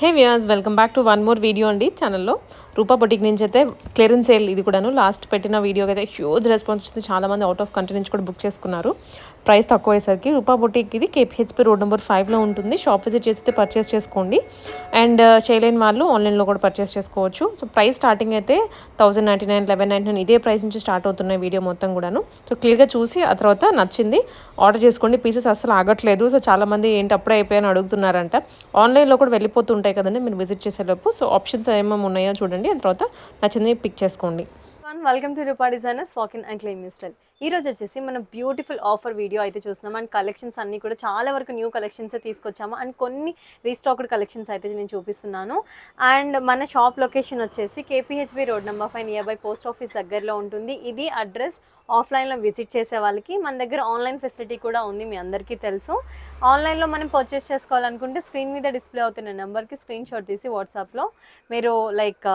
Hey viewers welcome back to one more video అండి ఛానల్లో. రూపా boutique నుంచి అయితే క్లియరెన్స్ సేల్ ఇది కూడాను. లాస్ట్ పెట్టిన వీడియోకి అయితే హ్యూజ్ రెస్పాన్స్ వచ్చింది. చాలా మంది అవుట్ ఆఫ్ కంట్రీ నుంచి కూడా బుక్ చేసుకున్నారు. ప్రైస్ తక్కువ అయ్యేసరికి రూపా బొటిక్ ఇది కేపీహెచ్పి రోడ్ నెంబర్ ఫైవ్లో ఉంటుంది. షాప్ విజిట్ చేసి పర్చేస్ చేసుకోండి. అండ్ uh, చేయలేని వాళ్ళు ఆన్లైన్లో కూడా పర్చేస్ చేసుకోవచ్చు. సో ప్రైస్ స్టార్టింగ్ అయితే thousand ninety nine eleven ninety nine ఇదే ప్రైస్ నుంచి స్టార్ట్ అవుతున్నాయి వీడియో మొత్తం కూడాను. సో క్లియర్గా చూసి ఆ తర్వాత నచ్చింది. ఆర్డర్ చేసుకోండి. పీసెస్ అస్సలు ఆగట్లేదు. సో చాలామంది ఏంటి అప్పుడే అయిపోయాయని అడుగుతున్నారంట. ఆన్లైన్లో కూడా వెళ్ళిపోతుంటాయి కదండి. మీరు విజిట్ చేసేలోపు. సో ఆప్షన్స్ ఏమేమి ఉన్నాయో చూడండి. తర్వాత నచ్చింది పిక్ చేసుకోండి. One welcome to Rupa designers walk in and claim style ఈరోజు వచ్చేసి మనం బ్యూటిఫుల్ ఆఫర్ వీడియో అయితే చూస్తున్నాం. అండ్ కలెక్షన్స్ అన్నీ కూడా చాలా వరకు న్యూ కలెక్షన్స్ తీసుకొచ్చాము. అండ్ కొన్ని రీస్టాక్డ్ కలెక్షన్స్ అయితే నేను చూపిస్తున్నాను. అండ్ మన షాప్ లొకేషన్ వచ్చేసి KPHB road number five nearby post office దగ్గరలో ఉంటుంది. ఇది అడ్రస్ ఆఫ్లైన్లో విజిట్ చేసే వాళ్ళకి మన దగ్గర ఆన్లైన్ ఫెసిలిటీ కూడా ఉంది మీ అందరికీ తెలుసు. ఆన్లైన్లో మనం పర్చేస్ చేసుకోవాలనుకుంటే స్క్రీన్ మీద డిస్ప్లే అవుతున్న నెంబర్కి స్క్రీన్ షాట్ తీసి వాట్సాప్లో మీరు లైక్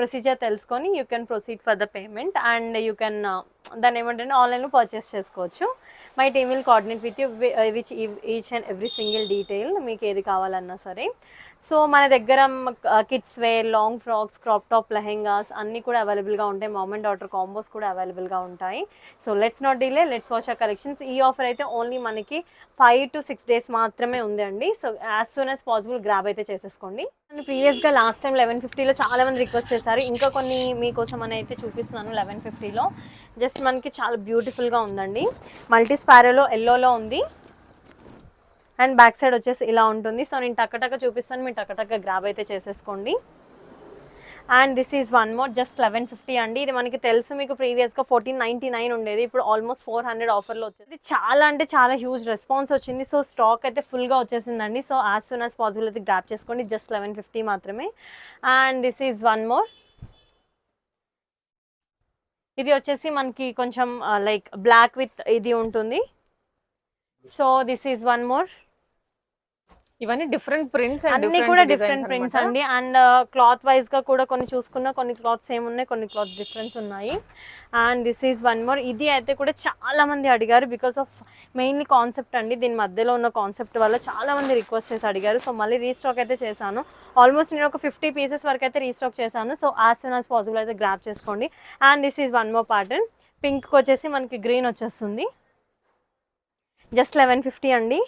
ప్రొసీజర్ తెలుసుకొని you can proceed for the payment and you can దాన్ని ఏమంటే ఆన్లైన్లో పర్చేస్ చేసుకోవచ్చు. My team will coordinate with you which each and every single detail మీకు ఏది కావాలన్నా సరే. సో మన దగ్గర kids wear long frocks crop top lehengas అన్నీ కూడా అవైలబుల్గా ఉంటాయి. మామ్ అండ్ డాటర్ కాంబోస్ కూడా అవైలబుల్గా ఉంటాయి. So let's not delay let's watch ఆ కలెక్షన్స్ ఈ ఆఫర్ అయితే ఓన్లీ మనకి ఫైవ్ టు సిక్స్ డేస్ మాత్రమే ఉంది అండి so as soon as possible grab అయితే చేసేసుకోండి. నేను ప్రీవియస్గా లాస్ట్ టైం లెవెన్ ఫిఫ్టీలో చాలా మంది రిక్వెస్ట్ చేశారు. ఇంకా కొన్ని మీకోసం అని అయితే చూపిస్తున్నాను లెవెన్ ఫిఫ్టీలో జస్ట్ మనకి చాలా బ్యూటిఫుల్గా ఉందండి. మల్టీ స్పారోలో ఎల్లోలో ఉంది. అండ్ బ్యాక్ సైడ్ వచ్చేసి ఇలా ఉంటుంది. సో నేను టక్కటక్క చూపిస్తాను. మీరు టక్కటక్క గ్రాబ్ అయితే చేసేసుకోండి. And this is one more just eleven fifty అండి. ఇది మనకి తెలుసు మీకు ప్రీవియస్గా ఫోర్టీన్ నైంటీ నైన్ ఉండేది. ఇప్పుడు ఆల్మోస్ట్ ఫోర్ హండ్రెడ్ ఆఫర్లో వచ్చింది. చాలా అంటే చాలా హ్యూజ్ రెస్పాన్స్ వచ్చింది. సో స్టాక్ అయితే ఫుల్గా వచ్చేసిందండి. So as soon as possible అయితే గ్రాప్ చేసుకోండి. జస్ట్ లెవెన్ ఫిఫ్టీ మాత్రమే. And this is one more ఇది వచ్చేసి మనకి కొంచెం లైక్ బ్లాక్ విత్ ఇది ఉంటుంది. So this is one more ఇవన్నీ డిఫరెంట్ ప్రింట్స్ అన్ని కూడా డిఫరెంట్ ప్రింట్స్ అండి. అండ్ క్లాత్ వైజ్గా కూడా కొన్ని చూసుకున్నా కొన్ని క్లాత్స్ సేమ్ ఉన్నాయి కొన్ని క్లాత్స్ డిఫరెన్స్ ఉన్నాయి. And this is one more ఇది అయితే కూడా చాలా మంది అడిగారు బికాస్ ఆఫ్ మెయిన్లీ కాన్సెప్ట్ అండి. దీని మధ్యలో ఉన్న కాన్సెప్ట్ వల్ల చాలా మంది రిక్వెస్ట్ చేసి అడిగారు. సో మళ్ళీ రీస్టాక్ అయితే చేశాను. ఆల్మోస్ట్ నేను ఒక ఫిఫ్టీ పీసెస్ వరకు అయితే రీస్టాక్ చేశాను. So as soon as possible అయితే గ్రాప్ చేసుకోండి. And this is one more pattern pink వచ్చేసి మనకి గ్రీన్ వచ్చేస్తుంది. జస్ట్ లెవెన్ ఫిఫ్టీ అండి.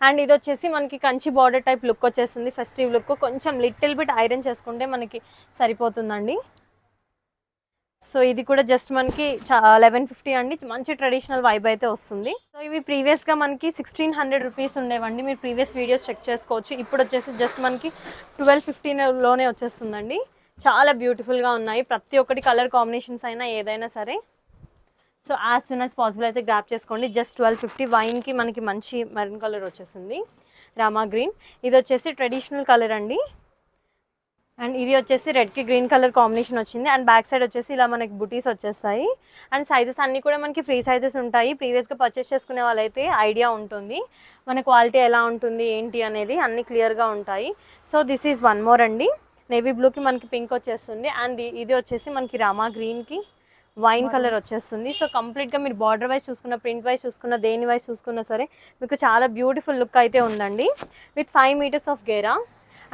అండ్ ఇది వచ్చేసి మనకి కంచి బార్డర్ టైప్ లుక్ వచ్చేస్తుంది ఫెస్టివ్ లుక్ కొంచెం లిటిల్ బిట్ ఐరన్ చేసుకుంటే మనకి సరిపోతుందండి. సో ఇది కూడా జస్ట్ మనకి లెవెన్ ఫిఫ్టీ అండి. మంచి ట్రెడిషనల్ వైబ్ అయితే వస్తుంది. సో ఇవి ప్రీవియస్గా మనకి సిక్స్టీన్ హండ్రెడ్ రూపీస్ ఉండేవండి. మీరు ప్రీవియస్ వీడియోస్ చెక్ చేసుకోవచ్చు. ఇప్పుడు వచ్చేసి జస్ట్ మనకి ట్వెల్వ్ ఫిఫ్టీన్లోనే వచ్చేస్తుందండి. చాలా బ్యూటిఫుల్గా ఉన్నాయి. ప్రతి ఒక్కటి కలర్ కాంబినేషన్స్ అయినా ఏదైనా సరే. So as soon as possible అయితే గ్రాప్ చేసుకోండి. జస్ట్ ట్వెల్వ్ ఫిఫ్టీ వైన్కి మనకి మంచి మెరూన్ కలర్ వచ్చేసింది. రామా గ్రీన్ ఇది వచ్చేసి ట్రెడిషనల్ కలర్ అండి. అండ్ ఇది వచ్చేసి రెడ్కి గ్రీన్ కలర్ కాంబినేషన్ వచ్చింది. అండ్ బ్యాక్ సైడ్ వచ్చేసి ఇలా మనకి బుటీస్ వచ్చేస్తాయి. అండ్ సైజెస్ అన్నీ కూడా మనకి ఫ్రీ సైజెస్ ఉంటాయి. ప్రీవియస్గా పర్చేస్ చేసుకునే వాళ్ళైతే ఐడియా ఉంటుంది. మన క్వాలిటీ ఎలా ఉంటుంది ఏంటి అనేది అన్నీ క్లియర్గా ఉంటాయి. So this is one more అండి. నేవీ బ్లూకి మనకి పింక్ వచ్చేస్తుంది. అండ్ ఇది వచ్చేసి మనకి రామా గ్రీన్కి వైన్ కలర్ వచ్చేస్తుంది. సో కంప్లీట్గా మీరు బార్డర్ వైజ్ చూసుకున్న ప్రింట్ వైజ్ చూసుకున్న దేని వైజ్ చూసుకున్నా సరే మీకు చాలా బ్యూటిఫుల్ లుక్ అయితే ఉందండి. With five metres of ghera.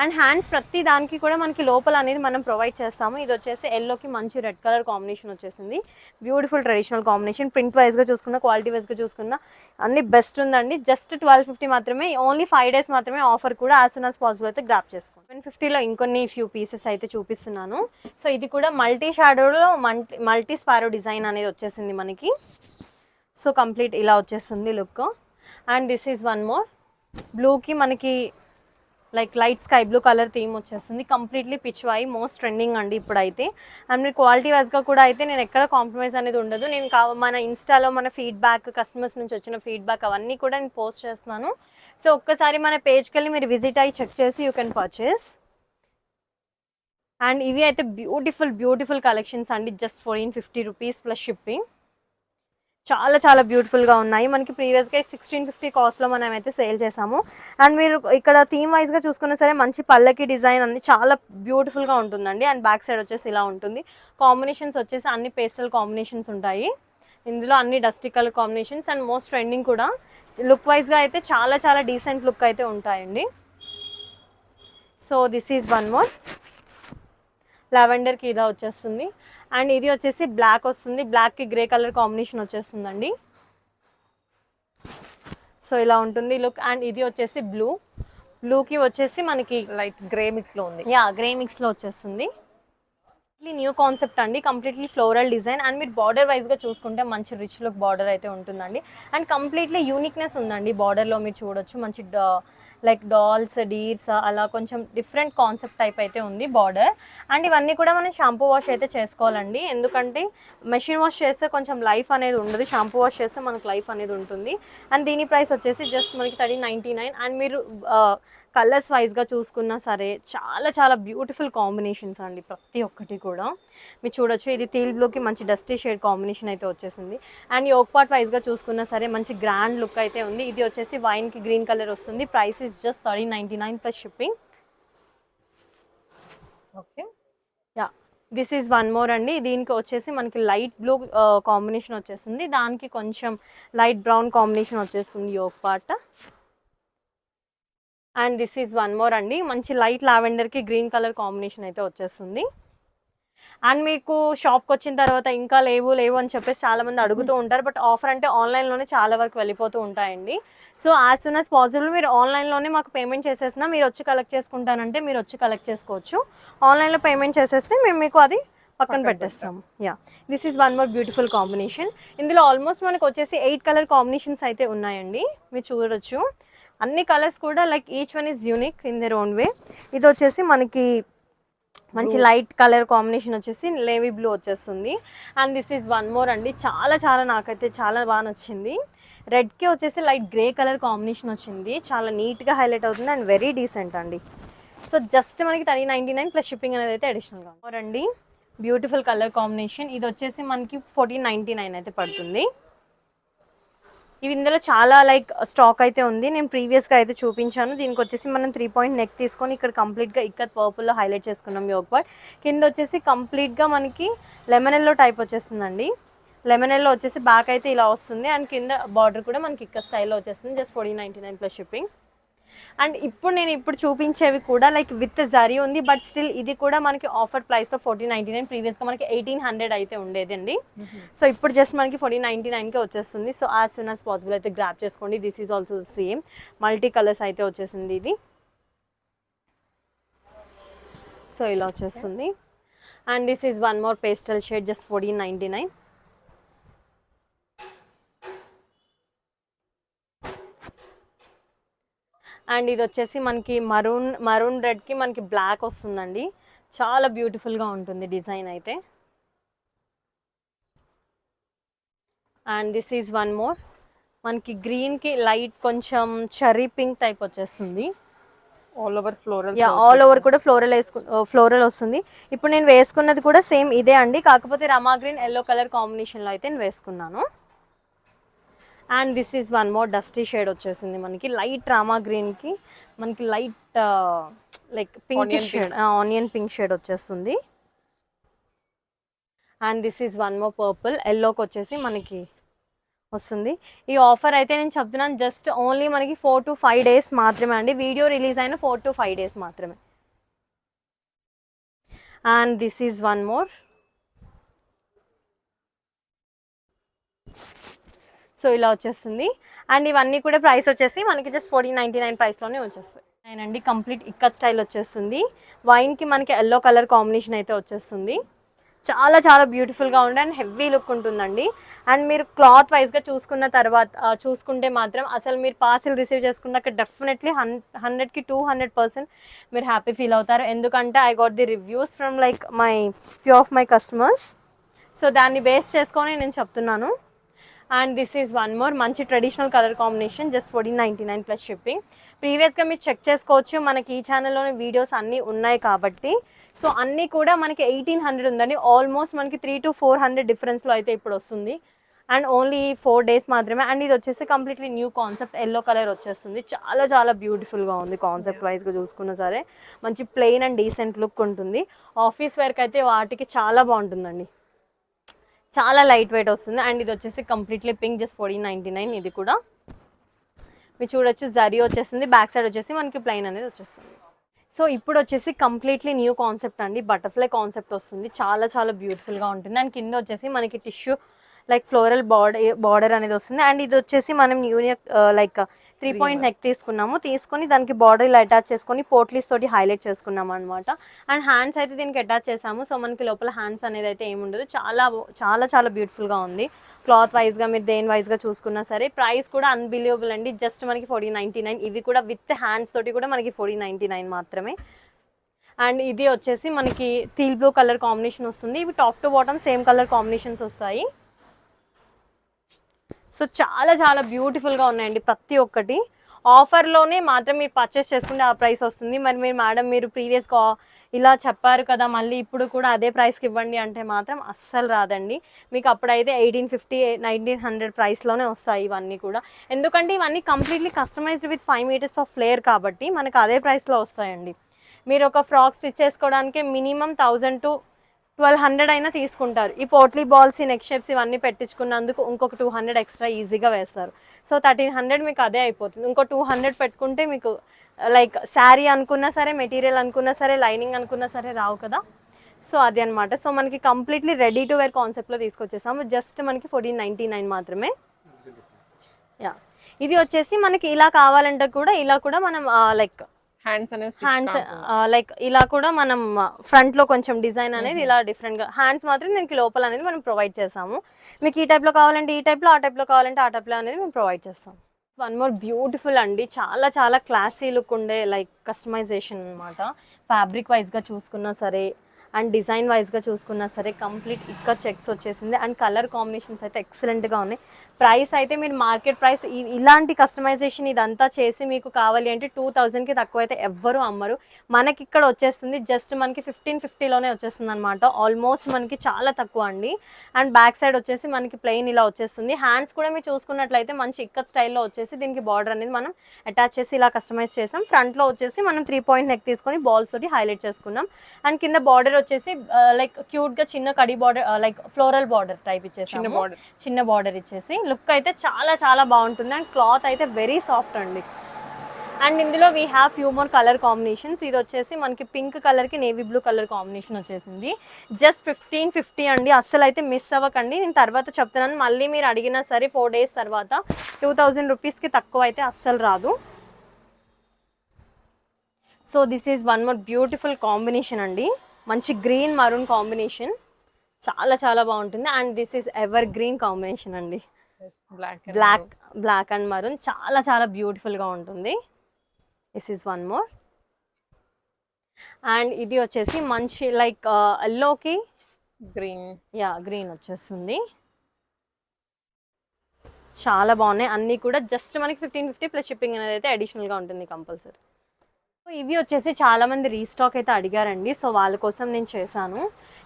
And hands ప్రతి దానికి కూడా మనకి లోపల అనేది మనం ప్రొవైడ్ చేస్తాము. ఇది వచ్చేసి ఎల్లోకి మంచి రెడ్ కలర్ కాంబినేషన్ వచ్చేసింది. Beautiful traditional combination. ప్రింట్ వైజ్గా చూసుకున్న క్వాలిటీ వైజ్గా చూసుకున్న అన్ని బెస్ట్ ఉందండి. జస్ట్ ట్వెల్వ్ ఫిఫ్టీ మాత్రమే ఓన్లీ ఫైవ్ డేస్ మాత్రమే ఆఫర్ కూడా యాజ్ సూన్ యాజ్ పాసిబుల్ అయితే గ్రాప్ చేసుకోండి. టెన్ ఫిఫ్టీలో ఇంకొన్ని ఫ్యూ పీసెస్ అయితే చూపిస్తున్నాను. సో ఇది కూడా మల్టీ షాడోలో మల్టీ మల్టీ స్పారో డిజైన్ అనేది వచ్చేసింది మనకి. సో కంప్లీట్ ఇలా వచ్చేస్తుంది look. And this is one more. బ్లూకి మనకి like light sky blue colour theme వచ్చేస్తుంది. కంప్లీట్లీ పిచ్ మోస్ట్ ట్రెండింగ్ అండి ఇప్పుడైతే. అండ్ మీరు క్వాలిటీ వైజ్గా కూడా అయితే నేను ఎక్కడ కాంప్రమైజ్ అనేది ఉండదు. నేను మన ఇన్స్టాలో మన ఫీడ్బ్యాక్ కస్టమర్స్ నుంచి వచ్చిన ఫీడ్బ్యాక్ అవన్నీ కూడా నేను పోస్ట్ చేస్తున్నాను. సో ఒక్కసారి మన పేజ్కి వెళ్ళి మీరు విజిట్ అయ్యి చెక్ చేసి యూ కెన్ పర్చేస్ అండ్ ఇవి అయితే బ్యూటిఫుల్ బ్యూటిఫుల్ కలెక్షన్స్ అండి. Just fourteen fifty rupees plus shipping చాలా చాలా బ్యూటిఫుల్గా ఉన్నాయి. మనకి ప్రీవియస్గా సిక్స్టీన్ ఫిఫ్టీ కాస్ట్లో మనం అయితే సేల్ చేసాము. అండ్ మీరు ఇక్కడ థీమ్ వైజ్గా చూసుకున్నా సరే మంచి పల్లకి డిజైన్ అన్ని చాలా బ్యూటిఫుల్గా ఉంటుందండి. అండ్ బ్యాక్ సైడ్ వచ్చేసి ఇలా ఉంటుంది. కాంబినేషన్స్ వచ్చేసి అన్ని పేస్టల్ కాంబినేషన్స్ ఉంటాయి. ఇందులో అన్ని డస్టికల్ కాంబినేషన్స్ అండ్ మోస్ట్ ట్రెండింగ్ కూడా. లుక్ వైజ్గా అయితే చాలా చాలా డీసెంట్ లుక్ అయితే ఉంటాయండి. So this is one more లావెండర్కి ఇలా వచ్చేస్తుంది. అండ్ ఇది వచ్చేసి బ్లాక్ వస్తుంది. బ్లాక్కి గ్రే కలర్ కాంబినేషన్ వచ్చేస్తుందండి. సో ఇలా ఉంటుంది. లుక్ అండ్ ఇది వచ్చేసి బ్లూ. బ్లూకి వచ్చేసి మనకి లైట్ గ్రే మిక్స్లో ఉంది. యా గ్రే మిక్స్లో వచ్చేస్తుంది. న్యూ కాన్సెప్ట్ అండి. కంప్లీట్లీ ఫ్లోరల్ డిజైన్ అండ్ మీరు బార్డర్ వైజ్గా చూసుకుంటే మంచి రిచ్ లుక్ బార్డర్ అయితే ఉంటుందండి. అండ్ కంప్లీట్లీ యూనిక్నెస్ ఉందండి. బార్డర్లో మీరు చూడొచ్చు. మంచి లైక్ డాల్స్ డీర్స్ అలా కొంచెం డిఫరెంట్ కాన్సెప్ట్ టైప్ అయితే ఉంది బార్డర్. అండ్ ఇవన్నీ కూడా మనం షాంపూ వాష్ అయితే చేసుకోవాలండి. ఎందుకంటే మెషిన్ వాష్ చేస్తే కొంచెం లైఫ్ అనేది ఉండదు. షాంపూ వాష్ చేస్తే మనకు లైఫ్ అనేది ఉంటుంది. అండ్ దీని ప్రైస్ వచ్చేసి జస్ట్ మనకి థర్టీ నైంటీ నైన్. అండ్ మీరు కలర్స్ వైజ్గా చూసుకున్నా సరే చాలా చాలా బ్యూటిఫుల్ కాంబినేషన్స్ అండి ప్రతి ఒక్కటి కూడా. మీరు చూడొచ్చు. ఇది తీల్ బ్లూకి మంచి డస్టీ షేడ్ కాంబినేషన్ అయితే వచ్చేసింది. అండ్ యోక్ పార్ట్ వైజ్గా చూసుకున్నా సరే మంచి గ్రాండ్ లుక్ అయితే ఉంది. ఇది వచ్చేసి వైన్కి గ్రీన్ కలర్ వస్తుంది. Price is just thirty ninety nine plus shipping. Okay. Yeah this is one more అండి. దీనికి వచ్చేసి మనకి లైట్ బ్లూ కాంబినేషన్ వచ్చేస్తుంది దానికి కొంచెం లైట్ బ్రౌన్ కాంబినేషన్ వచ్చేస్తుంది yoke part. And this is one more అండి. మంచి లైట్ లావెండర్కి గ్రీన్ కలర్ కాంబినేషన్ అయితే వచ్చేస్తుంది అండ్ మీకు షాప్కి వచ్చిన తర్వాత ఇంకా లేవు లేవు అని చెప్పేసి చాలా మంది అడుగుతూ ఉంటారు. బట్ ఆఫర్ అంటే ఆన్లైన్లోనే చాలా వరకు వెళ్ళిపోతూ ఉంటాయండి. So as soon as possible మీరు ఆన్లైన్లోనే మాకు పేమెంట్ చేసేసినా మీరు వచ్చి కలెక్ట్ చేసుకుంటానంటే మీరు వచ్చి కలెక్ట్ చేసుకోవచ్చు. ఆన్లైన్లో పేమెంట్ చేసేస్తే మేము మీకు అది పక్కన పెట్టేస్తాం. Yeah this is one more beautiful combination ఇందులో ఆల్మోస్ట్ మనకు వచ్చేసి ఎయిట్ కలర్ కాంబినేషన్స్ అయితే ఉన్నాయండి. మీరు చూడొచ్చు. అన్ని కలర్స్ కూడా like each one is unique in their own way ఇది వచ్చేసి మనకి మంచి లైట్ కలర్ కాంబినేషన్ వచ్చేసి నేవీ బ్లూ వచ్చేస్తుంది. And this is one more అండి. చాలా చాలా నాకైతే చాలా బాగా నచ్చింది. రెడ్కి వచ్చేసి లైట్ గ్రే కలర్ కాంబినేషన్ వచ్చింది. చాలా నీట్గా హైలైట్ అవుతుంది అండ్ వెరీ డీసెంట్ అండి. సో జస్ట్ మనకి thirty ninety nine plus shipping అనేది అయితే అడిషనల్గా మోర్ అండి. Beautiful colour combination. ఇది వచ్చేసి మనకి ఫోర్టీన్ నైంటీ నైన్ అయితే పడుతుంది. ఇవి ఇందులో చాలా లైక్ స్టాక్ అయితే ఉంది. నేను ప్రీవియస్గా అయితే చూపించాను. దీనికి వచ్చేసి మనం త్రీ పాయింట్ నెక్ తీసుకొని ఇక్కడ కంప్లీట్గా ఇక్కడ పర్పుల్లో హైలైట్ చేసుకున్నాం యోగ్ పార్ట్ కింద వచ్చేసి కంప్లీట్గా మనకి లెమన్ ఎల్లో టైప్ వచ్చేస్తుందండి. లెమన్ ఎల్లో వచ్చేసి బ్యాక్ అయితే ఇలా వస్తుంది. అండ్ కింద బార్డర్ కూడా మనకి ఇక్కడ స్టైల్లో వచ్చేస్తుంది. Just forty ninety nine plus shipping and ఇప్పుడు నేను ఇప్పుడు చూపించేవి కూడా లైక్ విత్ జరీ ఉంది బట్ స్టిల్ ఇది కూడా మనకి ఆఫర్ ప్రైస్లో ఫోర్టీ నైంటీ నైన్ ప్రీవియస్గా మనకి ఎయిటీన్ హండ్రెడ్ అయితే ఉండేది అండి సో ఇప్పుడు జస్ట్ మనకి ఫోర్టీ నైంటీ నైన్కే వచ్చేస్తుంది. So as soon as possible అయితే గ్రాప్ చేసుకోండి. This is also same multi colours అయితే వచ్చేసింది ఇది. సో ఇలా వచ్చేస్తుంది. And this is one more pastel shade just fourteen ninety nine and ఇది వచ్చేసి మనకి మరూన్ మరూన్ రెడ్కి మనకి బ్లాక్ వస్తుందండి. చాలా బ్యూటిఫుల్గా ఉంటుంది డిజైన్ అయితే. And this is one more. మనకి గ్రీన్కి లైట్ కొంచెం చెర్రీ పింక్ టైప్ వచ్చేస్తుంది. All over floral yeah all over కూడా ఫ్లోరల్ వేసుకు ఫ్లోరల్ వస్తుంది. ఇప్పుడు నేను వేసుకున్నది కూడా సేమ్ ఇదే అండి. కాకపోతే రమా గ్రీన్ ఎల్లో కలర్ కాంబినేషన్లో అయితే నేను వేసుకున్నాను. And this is one more dusty shade వచ్చేసింది మనకి. లైట్ రామా గ్రీన్కి మనకి light like pink Onion shade onion pink shade వచ్చేస్తుంది. And this is one more purple ఎల్లోకి వచ్చేసి మనకి వస్తుంది. ఈ ఆఫర్ అయితే నేను చెప్తున్నాను జస్ట్ ఓన్లీ మనకి ఫోర్ టు ఫైవ్ డేస్ మాత్రమే అండి. వీడియో రిలీజ్ అయిన ఫోర్ టు ఫైవ్ డేస్ మాత్రమే. And this is one more so ఇలా వచ్చేస్తుంది. అండ్ ఇవన్నీ కూడా ప్రైస్ వచ్చేసి మనకి జస్ట్ ఫోర్టీన్ నైంటీ నైన్ ప్రైస్లోనే వచ్చేస్తాయి. అండి కంప్లీట్ ఇక్కత్ స్టైల్ వచ్చేస్తుంది. వైన్కి మనకి ఎల్లో కలర్ కాంబినేషన్ అయితే వచ్చేస్తుంది. చాలా చాలా బ్యూటిఫుల్గా ఉండే అండ్ హెవీ లుక్ ఉంటుందండి. అండ్ మీరు క్లాత్ వైజ్గా చూసుకున్న తర్వాత చూసుకుంటే మాత్రం అసలు మీరు పార్సిల్ రిసీవ్ చేసుకున్నాక డెఫినెట్లీ హన్ హండ్రెడ్కి టూ హండ్రెడ్ పర్సెంట్ మీరు హ్యాపీ ఫీల్ అవుతారు. ఎందుకంటే I got the reviews from like my few of my customers so దాన్ని బేస్ చేసుకొని నేను చెప్తున్నాను. And this is one more మంచి traditional colour combination just fourteen ninety nine plus shipping ప్రీవియస్గా మీరు చెక్ చేసుకోవచ్చు మనకి ఈ ఛానల్లోని వీడియోస్ అన్నీ ఉన్నాయి కాబట్టి. సో అన్నీ కూడా మనకి ఎయిటీన్ హండ్రెడ్ ఉందండి. ఆల్మోస్ట్ మనకి త్రీ టు ఫోర్ హండ్రెడ్ డిఫరెన్స్లో అయితే ఇప్పుడు వస్తుంది. అండ్ ఓన్లీ ఫోర్ డేస్ మాత్రమే. అండ్ ఇది వచ్చేసి completely new concept yellow colour వచ్చేస్తుంది. చాలా చాలా బ్యూటిఫుల్గా ఉంది కాన్సెప్ట్ వైజ్గా చూసుకున్నా సరే. మంచి ప్లెయిన్ అండ్ డీసెంట్ లుక్ ఉంటుంది. ఆఫీస్ వేర్కి అయితే వాటికి చాలా బాగుంటుందండి. చాలా లైట్ వెయిట్ వస్తుంది. అండ్ ఇది వచ్చేసి completely pink just fourteen ninety nine ఇది కూడా. మీరు చూడొచ్చు జరీ వచ్చేస్తుంది బ్యాక్ సైడ్ వచ్చేసి మనకి ప్లెయిన్ అనేది వచ్చేస్తుంది. సో ఇప్పుడు వచ్చేసి కంప్లీట్లీ న్యూ కాన్సెప్ట్ అండి. బటర్ఫ్లై కాన్సెప్ట్ వస్తుంది. చాలా చాలా బ్యూటిఫుల్గా ఉంటుంది. అండ్ కింద వచ్చేసి మనకి tissue like floral border border అనేది వస్తుంది. అండ్ ఇది వచ్చేసి మనం unique like three point neck తీసుకున్నాము. తీసుకొని దానికి బార్డర్ ఇలా అటాచ్ చేసుకొని పోట్లీస్ తోటి హైలైట్ చేసుకున్నాము అనమాట అండ్ హ్యాండ్స్ అయితే దీనికి అటాచ్ చేసాము. సో మనకి లోపల హ్యాండ్స్ అనేది అయితే ఏమి ఉండదు. చాలా చాలా చాలా బ్యూటిఫుల్గా ఉంది. క్లాత్ వైజ్గా మీరు దేని వైజ్గా చూసుకున్నా సరే ప్రైస్ కూడా అన్బిలీవబుల్ అండి. జస్ట్ మనకి ఫోర్టీ నైంటీ నైన్ ఇవి కూడా విత్ హ్యాండ్స్ తోటి కూడా మనకి ఫోర్టీ నైంటీ నైన్ మాత్రమే. అండ్ ఇది వచ్చేసి మనకి థీల్ బ్లూ కలర్ కాంబినేషన్ వస్తుంది. ఇవి top to bottom same colour combinations వస్తాయి. సో చాలా చాలా బ్యూటిఫుల్గా ఉన్నాయండి ప్రతి ఒక్కటి. ఆఫర్లోనే మాత్రం మీరు పర్చేస్ చేసుకుంటే ఆ ప్రైస్ వస్తుంది. మరి మీరు మేడం మీరు ప్రీవియస్గా ఇలా చెప్పారు కదా మళ్ళీ ఇప్పుడు కూడా అదే ప్రైస్కి ఇవ్వండి అంటే మాత్రం అస్సలు రాదండి. మీకు అప్పుడైతే ఎయిటీన్ ఫిఫ్టీ నైన్టీన్ హండ్రెడ్ ప్రైస్లోనే వస్తాయి ఇవన్నీ కూడా. ఎందుకంటే ఇవన్నీ completely customised with five metres of flare కాబట్టి మనకు అదే ప్రైస్లో వస్తాయండి. మీరు ఒక ఫ్రాక్ స్టిచ్ చేసుకోవడానికి minimum thousand to twelve hundred అయినా తీసుకుంటారు. ఈ పోట్లీ బాల్స్ ఈ నెక్ షేప్స్ ఇవన్నీ పెట్టించుకున్నందుకు ఇంకొక టూ హండ్రెడ్ ఎక్స్ట్రా ఈజీగా వేస్తారు. సో థర్టీన్ హండ్రెడ్ మీకు అదే అయిపోతుంది. ఇంకో టూ హండ్రెడ్ పెట్టుకుంటే మీకు లైక్ శారీ అనుకున్నా సరే మెటీరియల్ అనుకున్నా సరే లైనింగ్ అనుకున్నా సరే రావు కదా? సో అది అనమాట సో మనకి కంప్లీట్లీ రెడీ టు వేర్ కాన్సెప్ట్లో తీసుకొచ్చేసాము. జస్ట్ మనకి ఫోర్టీన్ నైంటీ నైన్ మాత్రమే. యా ఇది వచ్చేసి మనకి ఇలా కావాలంటే కూడా ఇలా కూడా మనం uh, లైక్ హ్యాండ్స్ అనేవి హ్యాండ్స్. లైక్ ఇలా కూడా మనం ఫ్రంట్లో కొంచెం డిజైన్ అనేది ఇలా డిఫరెంట్గా హ్యాండ్స్ మాత్రం దీనికి లోపల అనేది మనం ప్రొవైడ్ చేసాము మీకు ఈ టైప్లో కావాలంటే ఈ టైప్లో ఆ టైప్లో కావాలంటే ఆ టైప్లో అనేది మేము ప్రొవైడ్ చేస్తాం. వన్ మోర్ బ్యూటిఫుల్ అండి. చాలా చాలా క్లాసీ లుక్ ఉండే లైక్ కస్టమైజేషన్ అనమాట ఫ్యాబ్రిక్ వైజ్గా చూసుకున్నా సరే అండ్ డిజైన్ వైజ్గా చూసుకున్నా సరే కంప్లీట్ ఇక్కడ చెక్స్ వచ్చేసింది. అండ్ కలర్ కాంబినేషన్స్ అయితే ఎక్సలెంట్గా ఉన్నాయి. ప్రైస్ అయితే మీరు మార్కెట్ ప్రైస్ ఇలాంటి కస్టమైజేషన్ ఇదంతా చేసి మీకు కావాలి అంటే టూ థౌజండ్కి తక్కువ అయితే ఎవ్వరు అమ్మరు. మనకి ఇక్కడ వచ్చేస్తుంది జస్ట్ మనకి ఫిఫ్టీన్ ఫిఫ్టీలోనే వచ్చేస్తుంది అనమాట ఆల్మోస్ట్ మనకి చాలా తక్కువ అండి. అండ్ బ్యాక్ సైడ్ వచ్చేసి మనకి ప్లెయిన్ ఇలా వచ్చేస్తుంది. హ్యాండ్స్ కూడా మీరు చూసుకున్నట్లయితే మంచి ఇక్కత్ స్టైల్లో వచ్చేసి దీనికి బార్డర్ అనేది మనం అటాచ్ చేసి ఇలా కస్టమైజ్ చేసాం. ఫ్రంట్లో వచ్చేసి మనం త్రీ పాయింట్ నెక్ తీసుకొని బాల్స్ తోటి హైలైట్ చేసుకున్నాం. అండ్ కింద బార్డర్ వచ్చేసి లైక్ క్యూట్గా చిన్న కడి border like floral border type చిన్న ఇచ్చేసాము. చిన్న బార్డర్ ఇచ్చేసి. లుక్ అయితే చాలా చాలా బాగుంటుంది. అండ్ క్లాత్ అయితే వెరీ సాఫ్ట్ అండి. అండ్ ఇందులో we have few more colour combinations ఇది వచ్చేసి మనకి పింక్ కలర్కి నేవీ బ్లూ కలర్ కాంబినేషన్ వచ్చేసింది. జస్ట్ ఫిఫ్టీన్ ఫిఫ్టీ అండి. అస్సలు అయితే మిస్ అవ్వకండి. నేను తర్వాత చెప్తున్నాను. మళ్ళీ మీరు అడిగినా సరే ఫోర్ డేస్ తర్వాత టూ థౌజండ్ రూపీస్కి తక్కువ అయితే అస్సలు రాదు. So this is one more beautiful combination అండి. మంచి గ్రీన్ మరూన్ కాంబినేషన్. చాలా చాలా బాగుంటుంది. And this is evergreen combination అండి. Black black and maroon. చాలా చాలా బ్యూటిఫుల్గా ఉంటుంది. This is one more and ఇది వచ్చేసి మంచి లైక్ ఎల్లోకి గ్రీన్ యా గ్రీన్ వచ్చేస్తుంది. చాలా బాగున్నాయి. అన్నీ కూడా జస్ట్ మనకి ఫిఫ్టీన్ ఫిఫ్టీ ప్లస్ షిప్పింగ్ అనేది అయితే అడిషనల్గా ఉంటుంది కంపల్సరీ ఇవి వచ్చేసి చాలా మంది రీస్టాక్ అయితే అడిగారండి. సో వాళ్ళ కోసం నేను చేశాను.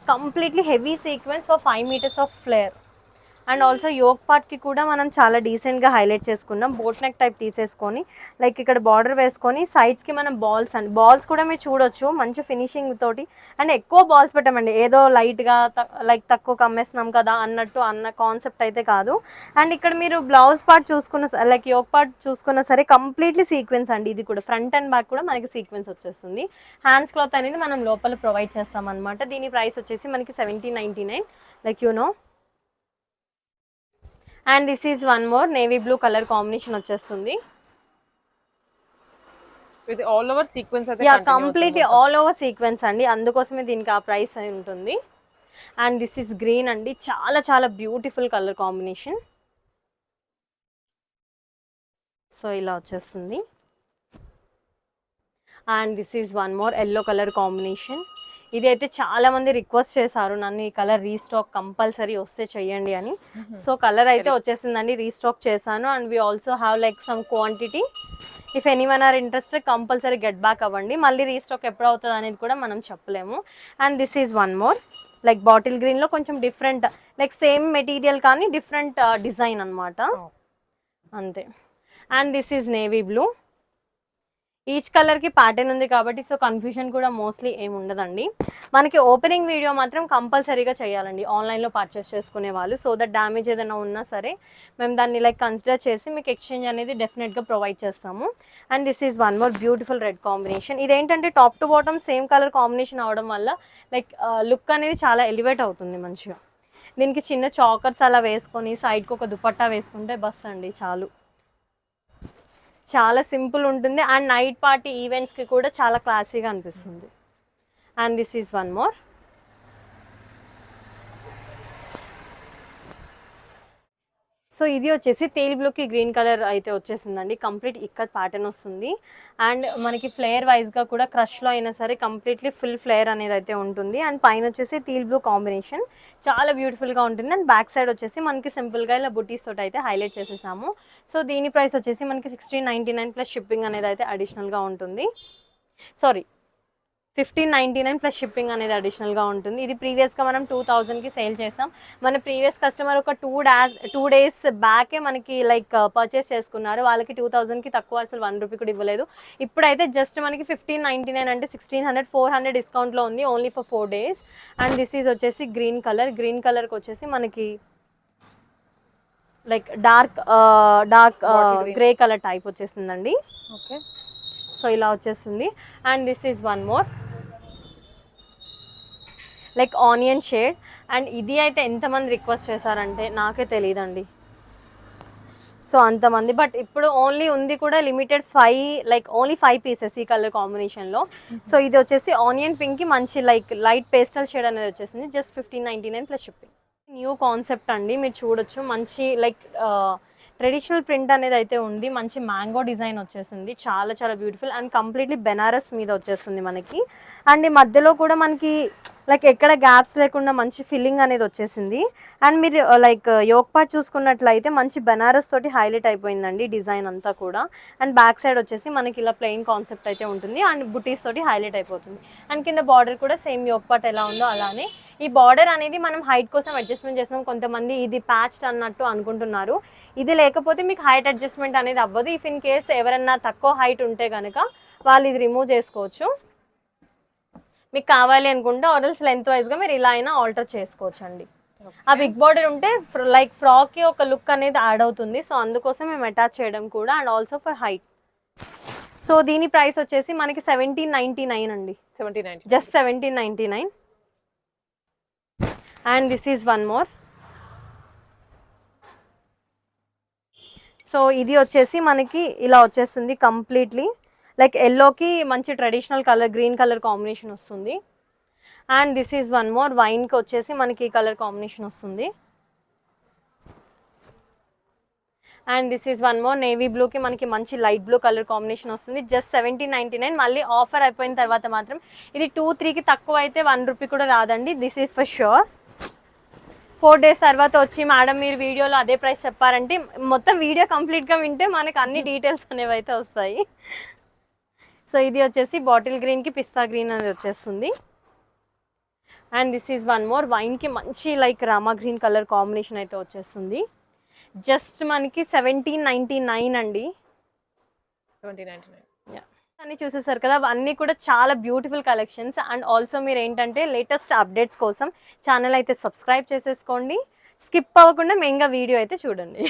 Completely heavy sequence for five metres of flare and also yoke పార్ట్కి కూడా మనం చాలా డీసెంట్గా హైలైట్ చేసుకున్నాం. బోట్ నెక్ టైప్ తీసేసుకొని లైక్ ఇక్కడ బార్డర్ వేసుకొని సైడ్స్కి మనం బాల్స్ అండి బాల్స్ కూడా మీరు చూడొచ్చు మంచి ఫినిషింగ్ తోటి. అండ్ ఎక్కువ బాల్స్ పెట్టామండి. ఏదో లైట్గా లైక్ తక్కువ కమ్మేస్తున్నాం కదా అన్నట్టు అన్న కాన్సెప్ట్ అయితే కాదు. అండ్ ఇక్కడ మీరు బ్లౌజ్ పార్ట్ చూసుకున్న లైక్ యోగ్ పార్ట్ చూసుకున్న సరే కంప్లీట్లీ సీక్వెన్స్ అండి. ఇది కూడా ఫ్రంట్ అండ్ బ్యాక్ కూడా మనకి సీక్వెన్స్ వచ్చేస్తుంది. హ్యాండ్స్ క్లాత్ అనేది మనం లోపల ప్రొవైడ్ చేస్తాం అనమాట దీని ప్రైస్ వచ్చేసి మనకి seventeen ninety nine like you know. And this is one more navy blue colour combination వచ్చేస్తుంది. ఇది all over sequence yeah complete. All over sequence అండి. అందుకోసమే దీనికి ఆ ప్రైస్ అయి ఉంటుంది. అండ్ దిస్ ఈస్ గ్రీన్ అండి. చాలా చాలా బ్యూటిఫుల్ కలర్ కాంబినేషన్ సో ఇలా వచ్చేస్తుంది. And this is one more yellow colour combination ఇది అయితే చాలా మంది రిక్వెస్ట్ చేశారు. నన్ను ఈ కలర్ రీస్టాక్ కంపల్సరీ వస్తే చెయ్యండి అని. సో కలర్ అయితే వచ్చేసిందండి. రీస్టాక్ చేశాను. And we also have like some quantity if any one are interested compulsory get back అవ్వండి. మళ్ళీ రీస్టాక్ ఎప్పుడు అవుతుంది అనేది కూడా మనం చెప్పలేము. And this is one more like bottle గ్రీన్లో కొంచెం డిఫరెంట్ లైక్ సేమ్ మెటీరియల్ కానీ డిఫరెంట్ డిజైన్ అన్నమాట. Oh. అంతే. And this is navy blue each కలర్కి ప్యాటర్న్ ఉంది కాబట్టి సో కన్ఫ్యూజన్ కూడా మోస్ట్లీ ఏమి ఉండదండి. మనకి ఓపెనింగ్ వీడియో మాత్రం కంపల్సరీగా చేయాలండి. ఆన్లైన్లో పర్చేస్ చేసుకునే వాళ్ళు. సో దట్ డ్యామేజ్ ఏదైనా ఉన్నా సరే మేము దాన్ని లైక్ కన్సిడర్ చేసి మీకు ఎక్స్చేంజ్ అనేది డెఫినెట్గా ప్రొవైడ్ చేస్తాము. And this is one more beautiful red combination ఇదేంటంటే top to bottom same colour combination అవడం వల్ల లైక్ లుక్ అనేది చాలా ఎలివేట్ అవుతుంది మంచిగా. దీనికి చిన్న చాకర్స్ అలా వేసుకొని సైడ్కి ఒక దుపట్టా వేసుకుంటే బస్ అండి చాలు. చాలా సింపుల్ ఉంటుంది. అండ్ నైట్ పార్టీ ఈవెంట్స్కి కూడా చాలా క్లాసీగా అనిపిస్తుంది. And this is one more. So ఇది వచ్చేసి తేల్ బ్లూకి గ్రీన్ కలర్ అయితే వచ్చేసిందండి. కంప్లీట్ ఇక్కడ ప్యాటర్న్ వస్తుంది. అండ్ మనకి ఫ్లేయర్ వైజ్గా కూడా క్రష్లో అయినా సరే కంప్లీట్లీ ఫుల్ ఫ్లేయర్ అనేది అయితే ఉంటుంది. అండ్ పైన వచ్చేసి తీల్ బ్లూ కాంబినేషన్ చాలా బ్యూటిఫుల్గా ఉంటుంది. అండ్ బ్యాక్ సైడ్ వచ్చేసి మనకి సింపుల్గా ఇలా బుటీస్ తోటి అయితే హైలైట్ చేసేసాము. సో దీని ప్రైస్ వచ్చేసి మనకి sixteen ninety nine plus shipping అనేది అయితే అడిషనల్గా ఉంటుంది. Sorry fifteen ninety nine plus shipping అనేది అడిషనల్గా ఉంటుంది. ఇది ప్రీవియస్గా మనం టూ థౌజండ్కి సేల్ చేసాం. మన ప్రీవియస్ కస్టమర్ ఒక టూ డాస్ టూ డేస్ బ్యాకే మనకి లైక్ పర్చేస్ చేసుకున్నారు. వాళ్ళకి టూ థౌజండ్కి తక్కువ అసలు వన్ రూపీ కూడా ఇవ్వలేదు. ఇప్పుడైతే జస్ట్ మనకి ఫిఫ్టీన్ నైంటీ నైన్ అంటే సిక్స్టీన్ హండ్రెడ్ ఫోర్ హండ్రెడ్ డిస్కౌంట్లో ఉంది only for four days and this is వచ్చేసి గ్రీన్ కలర్ గ్రీన్ కలర్కి వచ్చేసి మనకి like dark dark. Grey colour type వచ్చేసిందండి ఓకే సో ఇలా వచ్చేస్తుంది. And this is one more like onion shade. And ఇది అయితే ఎంతమంది రిక్వెస్ట్ చేశారంటే నాకే తెలియదండి సో అంతమంది బట్ ఇప్పుడు ఓన్లీ ఉంది కూడా limited five like only five pieces ఈ కలర్ కాంబినేషన్లో. సో ఇది వచ్చేసి ఆనియన్ పింక్కి మంచి లైక్ లైట్ పేస్టల్ షేడ్ అనేది వచ్చేసింది. Just fifteen ninety nine plus shipping. New concept అండి మీరు చూడొచ్చు. మంచి లైక్ ట్రెడిషనల్ ప్రింట్ అనేది అయితే ఉంది. మంచి మ్యాంగో డిజైన్ వచ్చేసింది. చాలా చాలా బ్యూటిఫుల్. అండ్ కంప్లీట్లీ బెనారస్ మీద వచ్చేస్తుంది మనకి. అండ్ ఈ మధ్యలో కూడా మనకి లైక్ ఎక్కడ గ్యాప్స్ లేకుండా మంచి ఫిల్లింగ్ అనేది వచ్చేసింది. అండ్ మీరు లైక్ యోక్ పార్ట్ చూసుకున్నట్లయితే మంచి బెనారస్ తోటి హైలైట్ అయిపోయిందండి డిజైన్ అంతా కూడా. అండ్ బ్యాక్ సైడ్ వచ్చేసి మనకి ఇలా ప్లెయిన్ కాన్సెప్ట్ అయితే ఉంటుంది. అండ్ బుటీస్ తోటి హైలైట్ అయిపోతుంది. అండ్ కింద బార్డర్ కూడా సేమ్ యోక్ పార్ట్ ఎలా ఉందో అలానే. ఈ బార్డర్ అనేది మనం హైట్ కోసం అడ్జస్ట్మెంట్ చేస్తాం కొంతమంది ఇది ప్యాచ్డ్ అన్నట్టు అనుకుంటున్నారు. ఇది లేకపోతే మీకు హైట్ అడ్జస్ట్మెంట్ అనేది అవ్వదు. ఇఫ్ ఇన్ కేస్ ఎవరన్నా తక్కువ హైట్ ఉంటే కనుక వాళ్ళు ఇది రిమూవ్ చేసుకోవచ్చు. మీకు కావాలి అనుకుంటే ఆర్ఎల్స్ లెంత్ వైజ్గా మీరు ఇలా అయినా ఆల్టర్ చేసుకోవచ్చు అండి ఆ బిగ్ బార్డర్ ఉంటే లైక్ ఫ్రాక్కి ఒక లుక్ అనేది యాడ్ అవుతుంది. సో అందుకోసం మేము అటాచ్ చేయడం కూడా and also for height so దీని ప్రైస్ వచ్చేసి మనకి సెవెంటీన్ నైంటీ నైన్ అండి. Seventy nine just seventeen ninety nine and this is one more so ఇది వచ్చేసి మనకి ఇలా వచ్చేస్తుంది కంప్లీట్లీ లైక్ ఎల్లోకి మంచి traditional colour green colour combination వస్తుంది. And this is one more వైన్కి వచ్చేసి మనకి ఈ కలర్ కాంబినేషన్ వస్తుంది. And this is one more navy బ్లూకి మనకి మంచి లైట్ బ్లూ కలర్ కాంబినేషన్ వస్తుంది. జస్ట్ సెవెంటీన్ నైంటీ నైన్ మళ్ళీ ఆఫర్ అయిపోయిన తర్వాత మాత్రం ఇది టూ త్రీకి తక్కువ అయితే వన్ రూపీ కూడా రాదండి. This is for sure four days తర్వాత వచ్చి మేడం మీరు వీడియోలో అదే ప్రైస్ చెప్పారంటే మొత్తం వీడియో కంప్లీట్గా వింటే మనకి అన్ని డీటెయిల్స్ అనేవి అయితే వస్తాయి. సో ఇది వచ్చేసి బాటిల్ గ్రీన్కి పిస్తా గ్రీన్ అనేది వచ్చేస్తుంది. And this is one more. వైన్కి మంచి like Rama green colour combination అయితే వచ్చేస్తుంది. జస్ట్ మనకి సెవెంటీన్ నైంటీ నైన్ అండి. అన్ని చూసేసారు కదా అన్నీ కూడా చాలా బ్యూటిఫుల్ కలెక్షన్స్. అండ్ ఆల్సో మీరు ఏంటంటే లేటెస్ట్ అప్డేట్స్ కోసం ఛానల్ అయితే సబ్స్క్రైబ్ చేసేసుకోండి. స్కిప్ అవ్వకుండా మెయిన్గా వీడియో అయితే చూడండి.